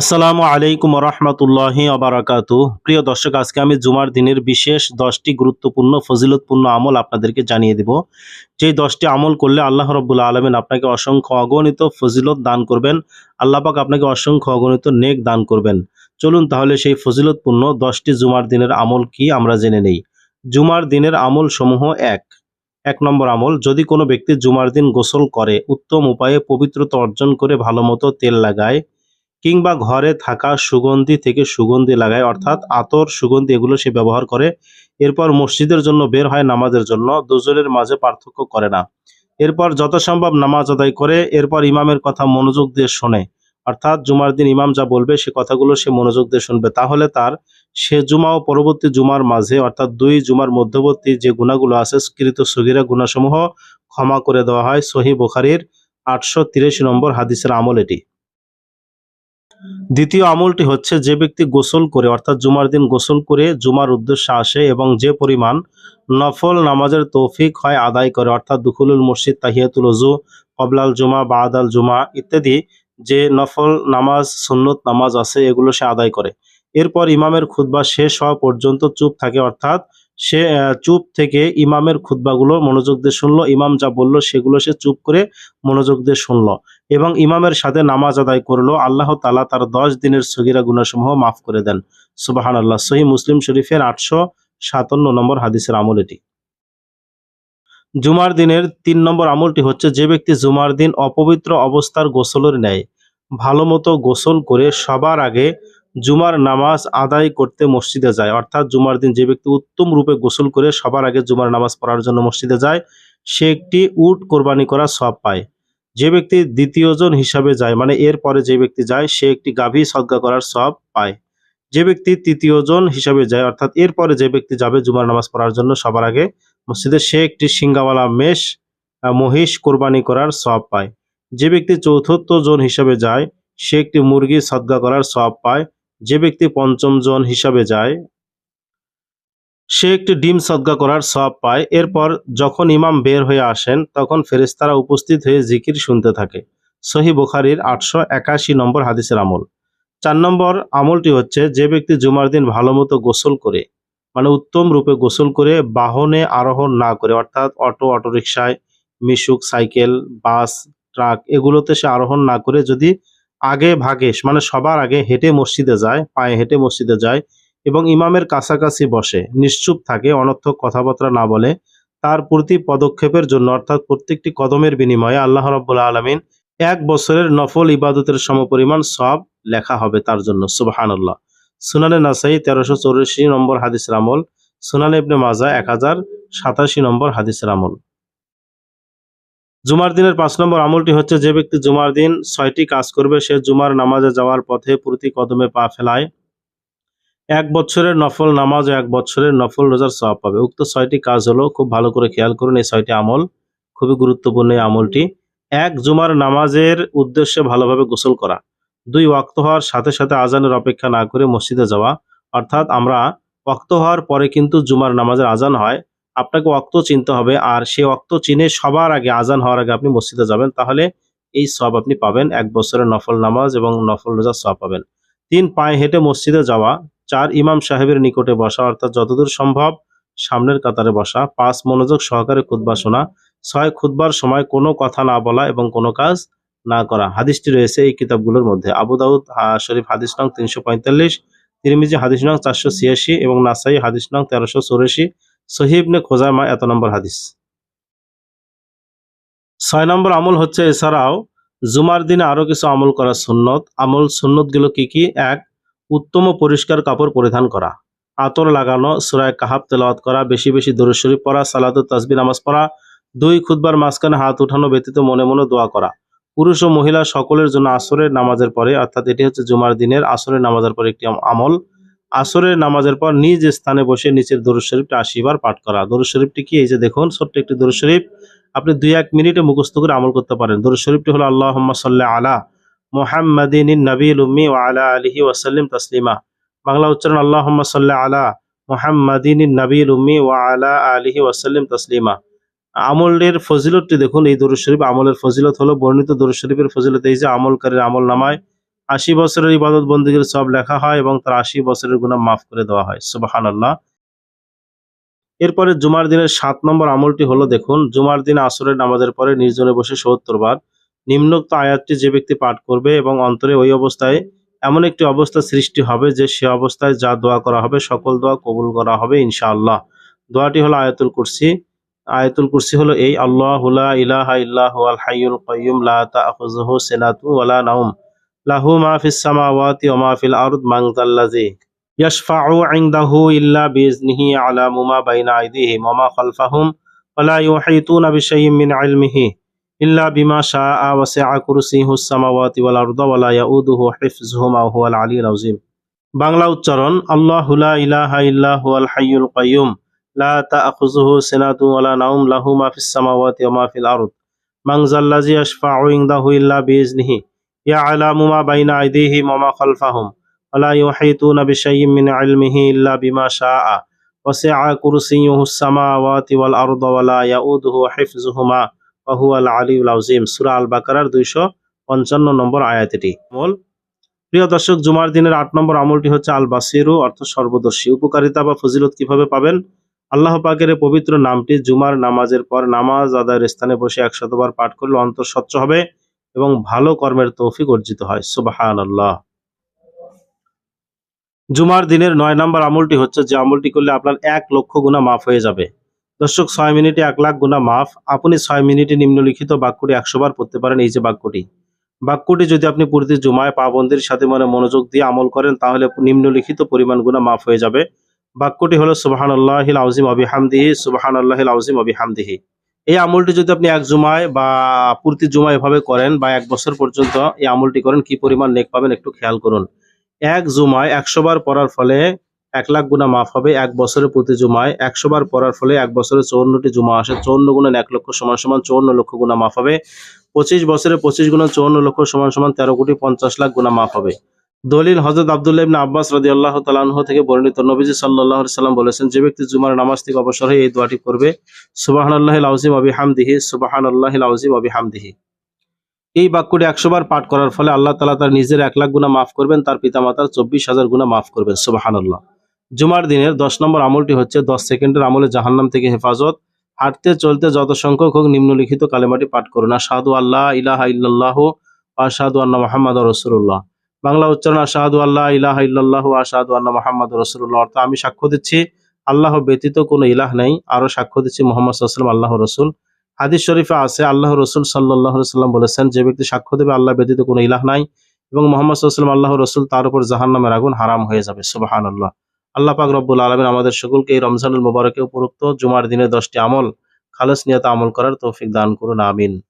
আসসালামু আলাইকুম রহমতুল্লাহি আবারাকাতু প্রিয় দর্শক, আজকে আমি জুমার দিনের বিশেষ দশটি গুরুত্বপূর্ণ, ফজিলতপূর্ণ আমল আপনাদেরকে জানিয়ে দেব। যেই দশটি আমল করলে আল্লাহ রব্বুল্লা আলমিন আপনাকে অসংখ্য অগণিত ফজিলত দান করবেন। আল্লাহ পাক আপনাকে অসংখ্য অগণিত নেক দান করবেন। চলুন তাহলে সেই ফজিলতপূর্ণ দশটি জুমার দিনের আমল কি আমরা জেনে নেই। জুমার দিনের আমল সমূহ এক। এক নম্বর আমল, যদি কোনো ব্যক্তি জুমার দিন গোসল করে, উত্তম উপায়ে পবিত্রতা অর্জন করে ভালো মতো তেল লাগায় কিংবা ঘরে থাকা সুগন্ধি থেকে সুগন্ধি লাগায় অর্থাৎ আতর সুগন্ধি এগুলো সে ব্যবহার করে। এরপর মসজিদের জন্য বের হয় নামাজের জন্য দুজনের মাঝে পার্থক্য করে না। এরপর যত সম্ভব নামাজ আদায় করে এরপর ইমামের কথা মনোযোগ দিয়ে শোনে। অর্থাৎ জুমার দিন ইমাম যা বলবে সে কথাগুলো সে মনোযোগ দিয়ে শুনবে। তাহলে তার সে জুমা ও পরবর্তী জুমার মাঝে অর্থাৎ দুই জুমার মধ্যবর্তী যে গুণাগুলো আছে স্কৃত সগিরা গুণাসমূহ ক্ষমা করে দেওয়া হয়। সহি বুখারির আটশো তিরাশি নম্বর হাদিসের আমল এটি। দ্বিতীয় আমলটি হচ্ছে যে ব্যক্তি গোসল করে, অর্থাৎ জুমার দিন গোসল করে জুমার উদ্দেশ্যে আসে এবং যে পরিমাণ নফল নামাজের তৌফিক হয় আদায় করে, অর্থাৎ দুখুলুল মসজিদ তাহিয়াতুল ওজু কবলাল জুমা, বাদাল জুমা ইত্যাদি যে নফল নামাজ, সুন্নত নামাজ আছে এগুলো সে আদায় করে। এরপর ইমামের খুতবা শেষ হওয়া পর্যন্ত চুপ থাকে, অর্থাৎ সে চুপ থেকে ইমামের খুতবাগুলো মনোযোগ দিয়ে শুনলো, ইমাম যা বলল সেগুলো সে চুপ করে মনোযোগ দিয়ে শুনলো। এবং ইমামের সাথে নামাজ আদায় করল, আল্লাহ তালা তার দশ দিনের সগিরা গুণাসমূহ মাফ করে দেন। সুবাহান আল্লাহ সহি মুসলিম শরীফের আটশো সাতান্ন নম্বর হাদিসের আমল এটি। জুমার দিনের তিন নম্বর আমলটি হচ্ছে, যে ব্যক্তি জুমার দিন অপবিত্র অবস্থার গোসলের নেয় ভালো মতো গোসল করে সবার আগে জুমার নামাজ আদায় করতে মসজিদে যায়, অর্থাৎ জুমার দিন যে ব্যক্তি উত্তম রূপে গোসল করে সবার আগে জুমার নামাজ পড়ার জন্য মসজিদে যায়, সে একটি উট কোরবানি করা সব পায়। যে ব্যক্তি দ্বিতীয়জন হিসাবে যায় মানে এর পরে যে ব্যক্তি যায়, সে একটি গাভী সদ্গা করার সব পায়। যে ব্যক্তি তৃতীয়জন হিসাবে যায়, অর্থাৎ এরপরে যে ব্যক্তি যাবে জুমার নামাজ পড়ার জন্য, সবার আগে মসজিদে সে একটি সিঙ্গাওয়ালা মেষ মহিষ কোরবানি করার সব পায়। যে ব্যক্তি চতুর্থ জন হিসাবে যায়, সে একটি মুরগি সদ্গা করার সব পায়। যে ব্যক্তি পঞ্চম জন হিসাবে যায় সে একটি ডিম সদ্গা করার সব পায়। এরপর যখন ইমাম বের হয়ে আসেন, তখন ফেরেশতারা উপস্থিত হয়ে জিকির শুনতে থাকে। সহি বুখারির আটশো একাশি নম্বর হাদিসের আমল। চার নম্বর আমলটি হচ্ছে, যে ব্যক্তি জুমার দিন ভালো মতো গোসল করে মানে উত্তম রূপে গোসল করে বাহনে আরোহণ না করে, অর্থাৎ অটো, অটোরিকশায়, মিশুক, সাইকেল, বাস, ট্রাক, এগুলোতে সে আরোহণ না করে, যদি আগে ভাগে মানে সবার আগে হেঁটে মসজিদে যায়, পায়ে হেঁটে মসজিদে যায় এবং ইমামের কাছাকাছি বসে, নিশ্চুপ থাকে, অনর্থক কথাবার্তা না বলে, তার প্রতি পদক্ষেপের জন্য, অর্থাৎ প্রত্যেকটি কদমের বিনিময়ে আল্লাহ রব্বুল আলমিন এক বছরের নফল ইবাদতের সমপরিমাণ সব লেখা হবে তার জন্য সুবাহান আল্লাহ সুনানে নাসাই তেরোশো চৌরাশি নম্বর হাদিসের আমল, সুনানে ইবনে মাজা এক হাজার সাতাশি নম্বর হাদিসের আমল। জুমার দিনের পাঁচ নম্বর আমলটি হচ্ছে, যে ব্যক্তি জুমার দিন ছয়টি কাজ করবে, সে জুমার নামাজে যাওয়ার পথে প্রতি কদমে পা ফেলায় এক বছরের নফল নামাজ ও এক বছরের নফল রোজার সব পাবে। উক্ত ছয়টি কাজ হলো, খুব ভালো করে খেয়াল করুন এই ছয়টি আমল। খুবই গুরুত্বপূর্ণ এই আমলটি। এক, জুমার নামাজের উদ্দেশ্যে ভালোভাবে গোসল করা। দুই, ওয়াক্ত হওয়ার সাথে সাথে আজানের অপেক্ষা না করে মসজিদে যাওয়া। অর্থাৎ আমরা ওয়াক্ত হওয়ার পরে কিন্তু জুমার নামাজের আজান হয়। আপনাকে ওয়াক্ত চিনতে হবে আর সে ওয়াক্ত চিনে সবার আগে আজান হওয়ার আগে আপনি মসজিদে যাবেন, তাহলে এই সব আপনি পাবেন। এক বছরের নফল নামাজ এবং নফল রোজার সব পাবেন। তিন, পায়ে হেঁটে মসজিদে যাওয়া। চার ইমাম সাহেবের নিকটে বসা, অর্থাৎ যতদূর সম্ভব সামনের কাতারে বসা। পাঁচ, মনোযোগ সহকারে খুতবা শোনা। ছয়, খুতবার সময় কোনো কথা না বলা এবং কোনো কাজ না করা। হাদিসটি রয়েছে এই কিতাবগুলোর মধ্যে। আবু দাউদ শরীফ হাদিস নং তিনশো পঁয়তাল্লিশ, তিরমিজি হাদিস নং চারশো ছিয়াশি এবং নাসাই হাদিস নং তেরোশো চৌরাশি। সহিবনে খোজামা এত নম্বর হাদিস। ছয় নম্বর আমল হচ্ছে, এছাড়াও জুমার দিনে আরও কিছু আমল করা সুন্নত। আমল সুন্নতগুলো কি কি? এক উত্তম পরিষ্কার কাপড় পরিধান করা। আতর লাগানো, সুরায় কাহাব তেলাওয়াত করা, বেশি বেশি দরুদ শরীফ পড়া সালাদুত তাসবি, নামাজ পড়া, দুই খুদবার মাঝখানে হাত উঠানো ব্যতীত মনে মনে দোয়া করা। পুরুষ ও মহিলা সকলের জন্য আসরের নামাজের পরে, অর্থাৎ এটি হচ্ছে জুমার দিনের আসরের নামাজের পরে একটি আমল। আসরের নামাজের পর নিজ স্থানে বসে নিচের দরুদ শরীফটা আশি পাঠ করা। দরুদ শরীফটি কি? এই যে দেখুন, ছোট্ট একটি দরুদ শরীফ। আপনি দুই এক মিনিটে মুখস্থ করে আমল করতে পারেন। দরুদ শরীফটি হলো আল্লাহ সাল্লাহ আলা তসলিমা। বাংলা উচ্চারণ আল্লাহ সাল্লাহ আলা মোহাম্মদিন নবীল উম্মি আলা আলিহি ওয়াসাল্লিম তসলিমা। আমলের ফজিলতটি দেখুন, এই দরুদ শরীফ আমলের ফজিলত হলো, বর্ণিত দরুদ শরীফের ফজিলত এই যে, আমলকারীর আমল নামায়। আশি বছরের ইবাদত বন্দীগীর সব লেখা হয় এবং তার আশি বছরের গুণা মাফ করে দেওয়া হয়। সুবাহান আল্লাহ এরপরে জুমার দিনের সাত নম্বর আমলটি হলো, দেখুন, জুমার দিন আসরের নামাজের পরে নির্জনে বসে সত্তর বার নিম্নোক্ত আয়াতটি যে ব্যক্তি পাঠ করবে এবং অন্তরে ওই অবস্থায় এমন একটি অবস্থা সৃষ্টি হবে যে সে অবস্থায় যা দোয়া করা হবে, সকল দোয়া কবুল করা হবে ইনশাআল্লাহ। দোয়াটি হলো আয়াতুল কুরসি। আয়াতুল কুরসি হলো এই, আল্লাহ ইলাহা ইল্লাহু আল হাইয়ুল কাইয়ুম, লা তাখুযুহু সিনাতু ওয়ালা নাওম, লাহু মা ফিস সামাওয়াতি ওয়া মা ফিল ইয়াশফাউ ইল্লা বিইজনিহি আলামু মা বাইনা খালফাহুম মিন ইলমিহি। ইল্লা বিমা শাআ ওয়াসিআ কুরসিয়ুহুস সামাওয়াতি ওয়াল আরদা ওয়ালা ইয়াউদুহু হিফযুহুমা ওয়া হুয়াল আলিয়্যুল আযীম বাংলা উচ্চারণ আল্লাহু লা ইলাহা ইল্লা হুয়াল হাইয়ুল কাইয়ুম লা তাখুযুহু সিনাতুন ওয়ালা নাওম লাহু মা ফিস সামাওয়াতি ওয়া মা ফিল আরদ মান যাল্লাযী ইয়াশফাউ ইনদাহু ইল্লা বিইজনিহি ইয়ালামু মা বাইনা আইদিহিম ওয়া মা খালফাহুম ولا يحيطون بشيء من علمه إلا بما شاء وسع كرسيه السماوات والأرض ولا يؤوده সুরা আল দুইশো পঞ্চান্ন নম্বর প্রিয় দর্শক, জুমার দিনের আট নম্বর আমলটি হচ্ছে অর্থ সর্বদর্শী উপকারিতা বা ফজিলত কীভাবে পাবেন? আল্লাহ পাকের পবিত্র নামটি জুমার নামাজের পর নামাজ আদায়ের স্থানে বসে একশতবার পাঠ করলে অন্তর স্বচ্ছ হবে এবং ভালো কর্মের তৌফিক অর্জিত হয়। সুবাহান আল্লাহ জুমার দিনের নয় নম্বর আমলটি হচ্ছে যে আমলটি করলে আপনার এক লক্ষ গুণা মাফ হয়ে যাবে। দর্শক, ছয় মিনিটে এক লাখ গুণা মাফ। আপনি ছয় মিনিটে নিম্নলিখিত বাক্যটি একশো বার পড়তে পারেন। এই যে বাক্যটি। বাক্যটি যদি আপনি প্রতি জুমায় পাবন্দির সাথে মানে মনোযোগ দিয়ে আমল করেন, তাহলে নিম্নলিখিত পরিমাণ গুণা মাফ হয়ে যাবে। বাক্যটি হলো সুবাহান আল্লাহিল আউজিম অবিহামদিহি সুবাহান আল্লাহিল আউজিম অবিহামদিহি এই আমলটি যদি আপনি এক জুমায় বা প্রতি জুমায় এভাবে করেন বা এক বছর পর্যন্ত এই আমলটি করেন, কি পরিমাণ নেক পাবেন একটু খেয়াল করুন। এক জুমায় একশো বার পড়ার ফলে এক লাখ গুণা মাফ হবে এক বছরের প্রতি জুমায়। একশো বার পড়ার ফলে এক বছরে চৌন্নটি জুমা আসে। চৌন্ন গুণন এক লক্ষ সমান সমান চৌন্ন লক্ষ গুণা মাফ হবে। পঁচিশ বছরে পঁচিশ গুণন চৌন্ন লক্ষ সমান সমান তেরো কোটি পঞ্চাশ লাখ গুণা মাফ হবে। দলিল হজরত আবদুল্লাহ ইবনে আব্বাস রাদি আল্লাহ তালাহ থেকে বর্ণিত। নবীজি সাল্লাহ সাল্লাম বলেছেন, যে ব্যক্তি জুমার নামাজ থেকে অবসর হয়ে এই দোয়াটি করবে সুবাহান আল্লাহ আউজিম আবি হামদিহি সুবাহান আল্লাহ আউজিম আবি হামদিহি এই বাক্যটি একশো বার পাঠ করার ফলে আল্লাহ তালা তার নিজের এক লাখ গুণা মাফ করবেন, তার পিতামাতার চব্বিশ হাজার গুণা মাফ করবেন সুবাহান্লাহ জুমার দিনের দশ নম্বর আমলটি হচ্ছে দশ সেকেন্ডের আমলে জাহান্নাম থেকে হেফাজত। হাঁটতে, চলতে যত সংখ্যক হোক নিম্নলিখিত কালেমাটি পাঠ করুন। আশাহাদু আল্লাহ ইলাহা ইল্লাল্লাহ আশাহাদু আন্না মোহাম্মদ রসুল্লাহ বাংলা উচ্চারণ আশাহাদু আল্লাহ ইলাহা ইল্লাল্লাহ আশাহাদু আন্না মোহাম্মদ রসুল্লাহ অর্থাৎ আমি সাক্ষ্য দিচ্ছি, আল্লাহ ব্যতীত কোনো ইলাহ নেই। আরও সাক্ষ্য দিচ্ছি মোহাম্মদ সাল্লাম আল্লাহ রসুল। হাদিস শরীফে আছে আল্লাহ রসুল সাল্লাহ সাল্লাম বলেছেন, যে ব্যক্তি সাক্ষ্য দেবে, আল্লাহ ব্যতীত কোনো ইলাহ নাই। এবং মোহাম্মদ সাল্লাম আল্লাহ রসুল তার উপর জাহান নামের আগুন হারাম হয়ে যাবে। সুবাহান আল্লাহ আল্লাহ পাক রব্বুল আলমিন আমাদের সকলকে এই রমজানুল মোবারকে উপরোক্ত জুমার দিনে দশটি আমল, খালেস নিয়ত আমল করার তৌফিক দান করুন, আমিন।